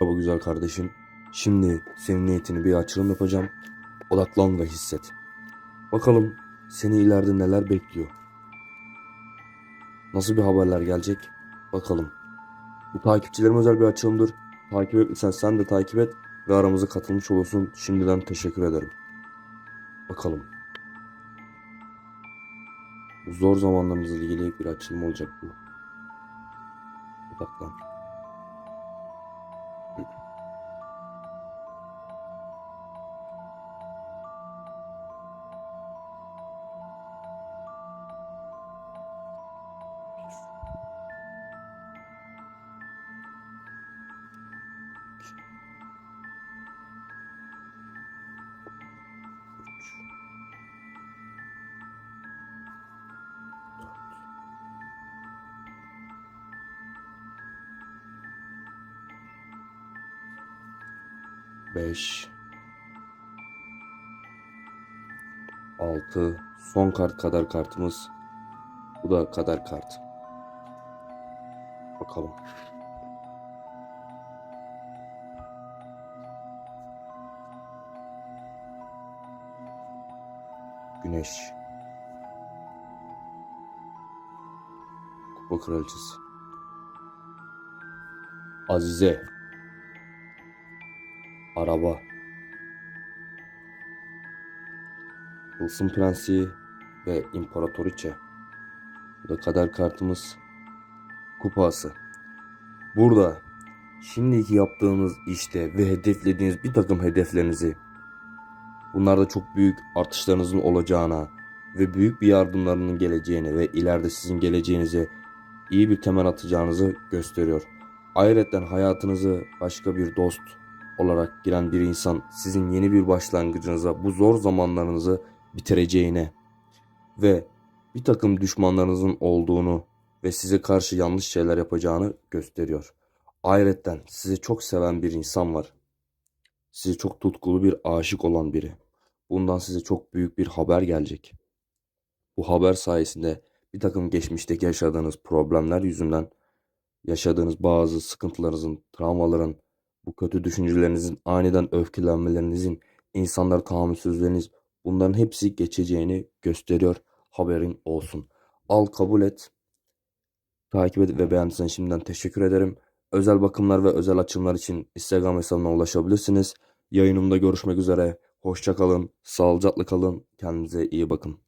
Bu güzel kardeşim. Şimdi senin niyetini bir açılım yapacağım. Odaklan ve hisset. Bakalım seni ileride neler bekliyor. Nasıl bir haberler gelecek? Bakalım. Bu takipçilerim özel bir açılımdır. Takip etmişsen sen de takip et ve aramıza katılmış olursun. Şimdiden teşekkür ederim. Bakalım. Zor zamanlarımızla ilgili bir açılım olacak bu. Odaklan. Beş. Altı. Son kart kadar kartımız. Bu da kadar kart. Bakalım. Güneş. Kupa kraliçesi. Azize. Araba. Tılsım Prensi ve İmparatoriçe. Bu da kader kartımız. Kupası. Burada şimdiki yaptığınız işte ve hedeflediğiniz bir takım hedeflerinizi bunlarda çok büyük artışlarınızın olacağına ve büyük bir yardımlarının geleceğini ve ileride sizin geleceğinize iyi bir temel atacağınızı gösteriyor. Ayrıca hayatınızı başka bir dost olarak giren bir insan sizin yeni bir başlangıcınıza bu zor zamanlarınızı bitireceğine ve bir takım düşmanlarınızın olduğunu ve size karşı yanlış şeyler yapacağını gösteriyor. Ayrıca sizi çok seven bir insan var. Sizi çok tutkulu bir aşık olan biri. Bundan size çok büyük bir haber gelecek. Bu haber sayesinde bir takım geçmişteki yaşadığınız problemler yüzünden yaşadığınız bazı sıkıntılarınızın, travmaların, bu kötü düşüncelerinizin, aniden öfkelenmelerinizin, insanlara tahammülsüzlüğünüz bunların hepsi geçeceğini gösteriyor. Haberin olsun. Al kabul et. Takip et ve beğendiysen şimdiden teşekkür ederim. Özel bakımlar ve özel açımlar için Instagram hesabına ulaşabilirsiniz. Yayınımda görüşmek üzere. Hoşça kalın, sağlıcakla kalın, kendinize iyi bakın.